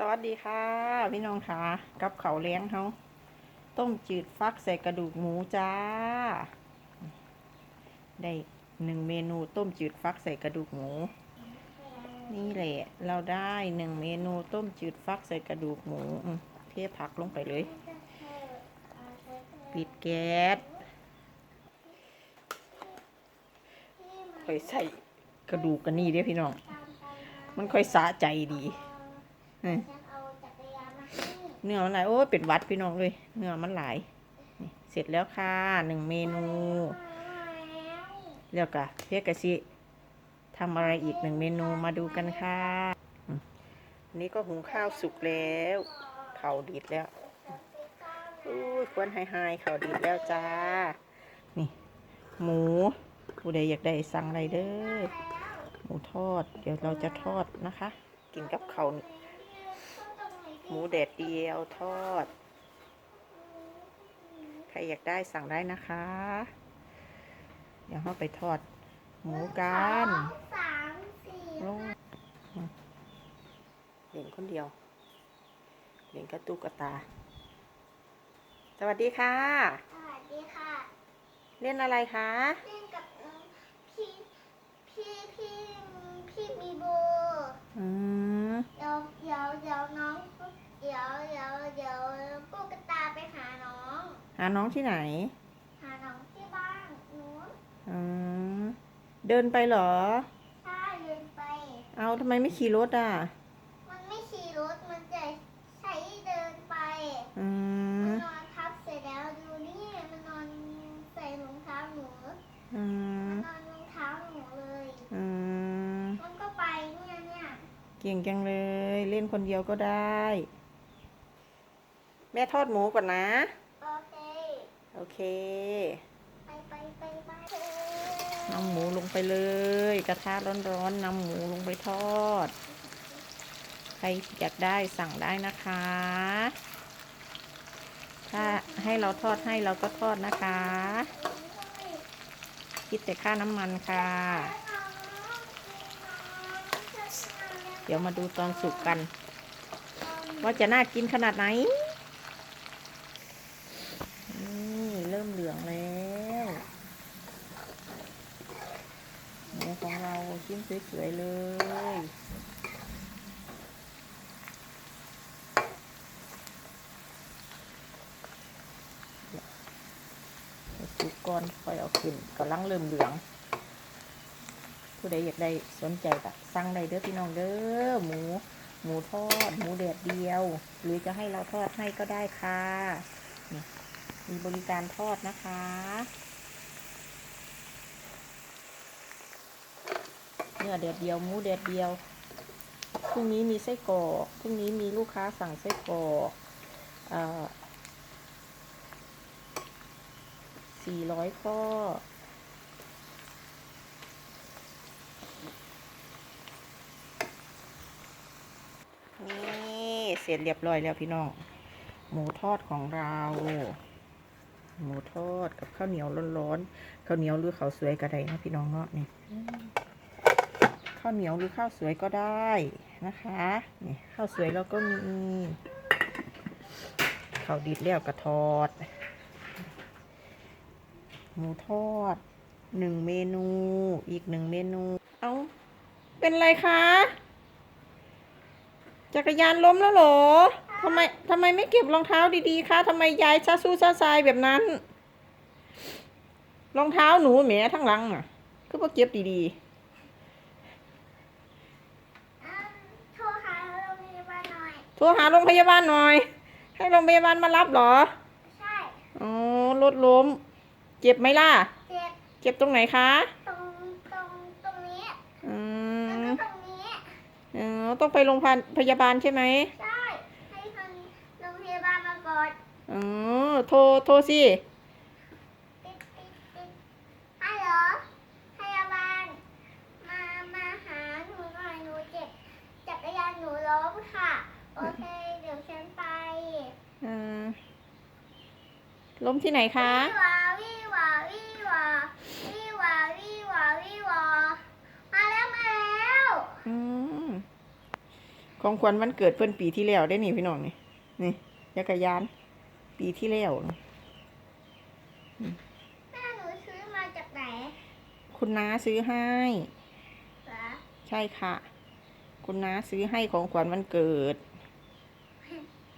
สวัสดีค่ะ พี่น้องค่ะ กับเขาเลี้ยงเขาต้มจืดฟักใส่กระดูกหมูจ้า ได้หนึ่งเมนูต้มจืดฟักใส่กระดูกหมู นี่แหละ เราได้หนึ่งเมนูต้มจืดฟักใส่กระดูกหมูเทผักลงไปเลย ปิดแก๊สไปใส่กระดูกกันนี่เด้อพี่น้อง มันค่อยสะใจดี อืมเนื้อมันหลายโอ้ยเป็นหวัดพี่น้องเลย เนื้อมันหลายนี่เสร็จแล้วค่ะหนึ่งเมนูแล้วก็เพียกะสิทำอะไรอีกหนึ่งเมนูมาดูกันค่ะอืมอันนี้ก็หุงข้าวสุกแล้วเข่าวดีดแล้วอุ้ยควนไฮไฮเข่าวดีดแล้วจ้า นี่ หมูผู้ใดอยากได้สั่งอะไรเด้อหมูทอด เดี๋ยวเราจะทอดนะคะ กินกับเขาว หมูแดดเดียวทอด ใครอยากได้สั่งได้นะคะ เดี๋ยวเราไปทอด หมูกันสามสี่ลงเล่นคนเดียวเล่นกระตุกกระตา สวัสดีค่ะ สวัสดีค่ะ เล่นอะไรคะ เล่นกับน้องพี่ พี่ พี่ พี่มีโบอืม เดี๋ยวเดี๋ยวเดี๋ยวน้องเดี๋ยวเดี๋ยวเดี๋ยวปุ๊กกระตาไปหาน้อง หาน้องที่ไหน หาน้องที่บ้านนู้นอืมเดินไปเหรอ ถ้าเดินไป เอาทำไมไม่ขี่รถอะ มันไม่ขี่รถมันจะใช้เดินไป อื มั ม นนอนทับเสร็จแล้วดูนี่มันนอนใส่รองเท้าหนู อืม มันนอนรองเท้าหนูเลย อืม มันก็ไปเนี่ยเนี่ย เก่งจังเลย เล่นคนเดียวก็ได้ แม่ทอดหมูก่อนนะ โอเค โอเค ไปไปไปไปนำหมูลงไปเลย กระทะร้อนๆนำหมูลงไปทอด ใครอยากได้สั่งได้นะคะ ถ้าให้เราทอดให้เราก็ทอดนะคะ คิดแต่ค่าน้ำมันค่ะ เดี๋ยวมาดูตอนสุกกัน ว่าจะน่ากินขนาดไหนนี่เริ่มเหลืองแล้วหมูของเราชิ้นสวยๆเลยสุกก่อนค่อยเอาขึ้นกำลังเริ่มเหลือง ผู้ใดอยากได้สนใจก็สั่งได้เด้อพี่น้องเด้อหมู หมูทอด หมูแดดเดียว หรือจะให้เราทอดให้ก็ได้ค่ะนี่มีบริการทอดนะคะเนื้อแดดเดียว หมูแดดเดียวพรุ่งนี้มีไส้กรอกพรุ่งนี้มีลูกค้าสั่งไส้กรอกอ่อสี่ร้อยข้อ นี่เส ร็จเรียบร้อยแล้วพี่น้อง หมูทอดของเรา หมูทอดกับข้าวเหนียวร้อนๆ ข้าวเหนียวหรือข้าวสวยก็ได้นะพี่น้องเนาะนี่ ข้าวเหนียวหรือข้าวสวยก็ได้นะคะ นี่ข้าวสวยเราก็มีข้าวดิดแล้วกระทอด หมูทอดหนึ่งเมนู อีกหนึ่งเมนู เอาเป็นไรคะ จักรยานล้มแล้วเหรอทำไมทำไมไม่เก็บรองเท้าดีๆคะทำไมยายซาซูซาซายแบบนั้น รองเท้าหนูแหมทั้งหลังอะก็มาเก็บดีอะโทรหาโรงพยาบาลหน่อยๆโทรหาโรงพยาบาลหน่อย ให้โรงพยาบาลมารับเหรอ ใช่ อ๋อ รถล้ม เจ็บไหมล่ะ เจ็บ เจ็บตรงไหนคะ ตรงตรงตรงนี้ อื แล้ว ม ก็ตรงนี้ เออ ต้องไปโรงพยาบาลใช่ไหมใช่ให้ทางโรงพยาบาลมาก่อนอ๋อโทรโทรสิติดติดติดฮัลโหลพยาบาล มามาหาหนูหน่อยหนูเจ็บจักรยานหนูล้มค่ะ โอเค เดี๋ยวฉันไปอืมล้มที่ไหนคะ วิวาวิวาวิวาวิวาวิวาวิวามาแล้วมาแล้ว อืม ของขวัญวันเกิดเพิ่นปีที่แล้วได้นี่พี่น้องนี่นี่จักรยาน ปีที่แล้วแม่หนูซื้อมาจากไหน คุณน้าซื้อให้เหรอใช่ค่ะ คุณน้าซื้อให้ของขวัญวันเกิด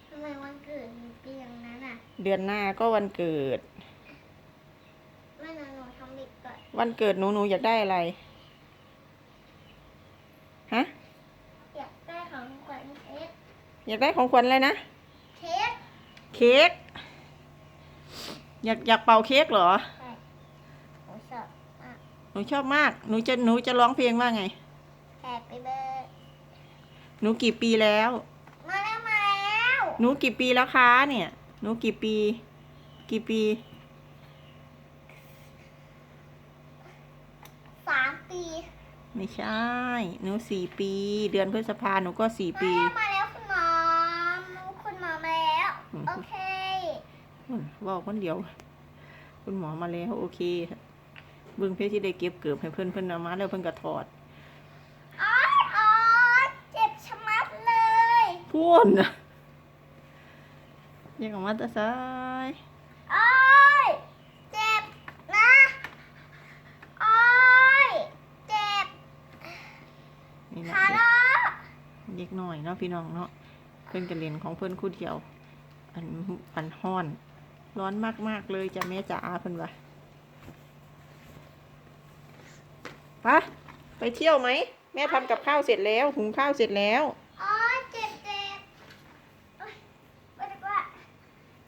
ทำไมวันเกิดหนูเป็นอย่างนั้นอะ เดือนหน้าก็วันเกิดแม่หนูหนูทำเด็กก่อนวันเกิดหนูหนูอยากได้อะไร ฮะ อยากได้ของขวัญเค้ก อยากได้ของขวัญอะไรนะ เค้ก เค้ก อยากอยากเป่าเค้กเหรอใช่หนูชอบมาก หนูชอบมาก หนูจะหนูจะร้องเพลงว่าไงแฮปปี้เบิร์ดหนูกี่ปีแล้ว มาแล้วมาแล้วหนูกี่ปีแล้วคะเนี่ย หนูกี่ปี กี่ปี สามปีไม่ใช่ หนูสี่ปี เดือนพฤษภาหนูก็สี่มาปี แล้วมาแล้วคุณหมอคุณหมอมาแล้ว อืม โอเค อืมบอกคนเดียว คุณหมอมาแล้วโอเคเบิ่งเพชรที่ได้เก็บเกือบให้เพื่อนเพื่อนเอามาแล้วเพื่อนก็ถอดอ๋อยอ๋อยเจ็บชะมัดเลยพูนน่ะยังออกมาแตาซ้ายอ๋อยเจ็บนะอ๋อยเจ็บนี่แหละขาล้อเด็กหน่อยเนาะพี่น้องเนาะเพื่อนกันเรียนของเพื่อนคู่เดียว อันอันห้อน ร้อนมากๆเลยจะแม่จ๋าเพื่อนว่าไปไปเที่ยวไหม แม่ทำกับข้าวเสร็จแล้วหุงข้าวเสร็จแล้วอ๋อเจ็บเจ็บ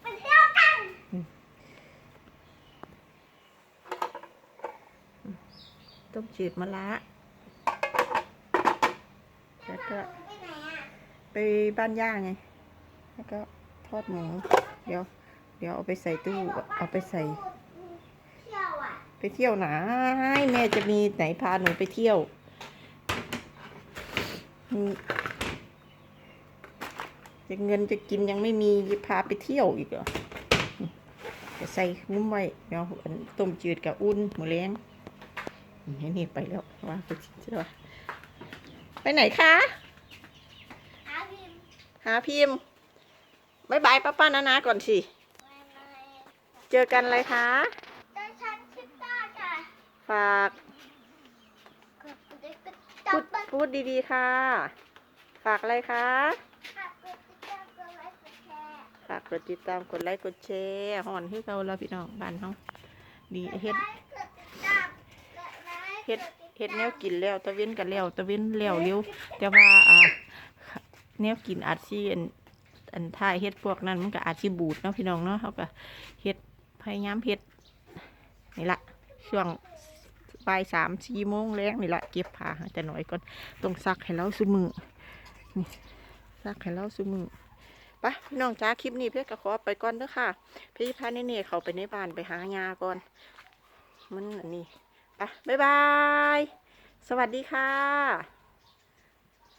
ไปเที่ยวกันต้มจืดมะระแล้วก็ไปบ้านย่าไง แล้วก็ทอดหมู เดี๋ยว ดี๋ยวเอาไปใส่ตู้ เอาไปใส่เที่ยวอะไปเที่ยวไหนแม่จะมีไหนพาหนูไปเที่ยวอืมจะเงินจะกินยังไม่มีจะพาไปเที่ยวอีกเหรออืมจะใส่งุ้มไว้เดี๋ยวอันต้มจืดกับอุ่นหมูแรงนี่นี่ไปแล้วว่าไปเที่ยวไปไหนคะอาพิมพ์หาพิมพ์บายบายป้าป้านานาก่อนสิไม่ไม่ เจอกันอะไรคะเดินชันชิดตาค่ะฝากกดกดกดจัพูบดมันพูดดีๆค่ะ ฝากอะไรคะค่ะกดติดตามกดไลค์กดแชร์ฝากกดติดตามกดไลค์กดแชร์หอนให้เราเราพี่น้องบ้านเฮาดีเฮ็ดกไลค์กดติดตามกดไลค์เฮ็ดกติตามเฮ็ดแนวกินแล้วตะเว้นกันแล้วตะเว้นแล้วเร็วแต่ว่าอ่าแนวกินอาจสิอันอันท้ายเฮ็ดพวกนั้นมันก็อาจสิบูดเนาะพี่น้องเนาะเขาก็เฮ็ด พยายามเฮ็ดนี่ละช่วงบ่ายสามสี่โมงแรงนี่ละเก็บผ้าแต่หน่อยก่อนต้องซักให้เราซุมือนี่ซักให้เราซุมือไปะน้องจ้าคลิปนี้เพื่อก็ขอไปก่อนเด้อค่ะ พี่พาเนเน่เขาไปในบ้านไปหายาก่อน มันอันนี้ไปบ๊ายบาย สวัสดีค่ะ